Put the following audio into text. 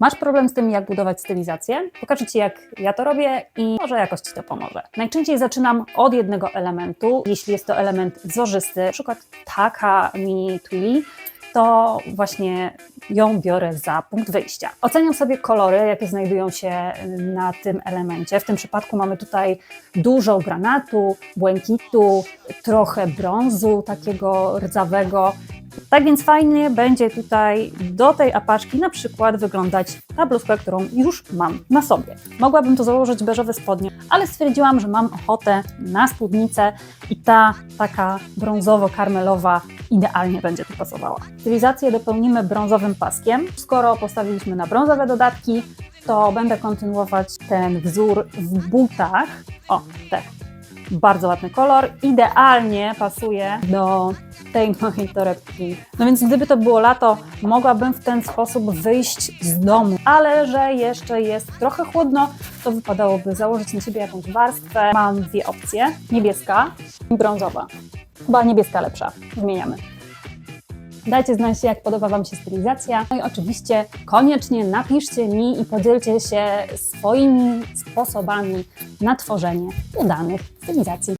Masz problem z tym, jak budować stylizację? Pokażę Ci, jak ja to robię i może jakoś Ci to pomoże. Najczęściej zaczynam od jednego elementu. Jeśli jest to element wzorzysty, na przykład taka mini twilly, to właśnie ją biorę za punkt wyjścia. Oceniam sobie kolory, jakie znajdują się na tym elemencie. W tym przypadku mamy tutaj dużo granatu, błękitu, trochę brązu takiego rdzawego. Tak więc fajnie będzie tutaj do tej apaczki na przykład wyglądać ta którą już mam na sobie. Mogłabym tu założyć beżowe spodnie, ale stwierdziłam, że mam ochotę na spódnicę i ta taka brązowo-karmelowa idealnie będzie tu pasowała. Stylizację dopełnimy brązowym paskiem. Skoro postawiliśmy na brązowe dodatki, to będę kontynuować ten wzór w butach. O, te bardzo ładny kolor, idealnie pasuje do tej mojej torebki. No więc gdyby to było lato, mogłabym w ten sposób wyjść z domu, ale że jeszcze jest trochę chłodno, to wypadałoby założyć na siebie jakąś warstwę. Mam dwie opcje, niebieska i brązowa. Chyba niebieska lepsza, zmieniamy. Dajcie znać, jak podoba Wam się stylizacja. No i oczywiście koniecznie napiszcie mi i podzielcie się swoimi sposobami na tworzenie udanych stylizacji.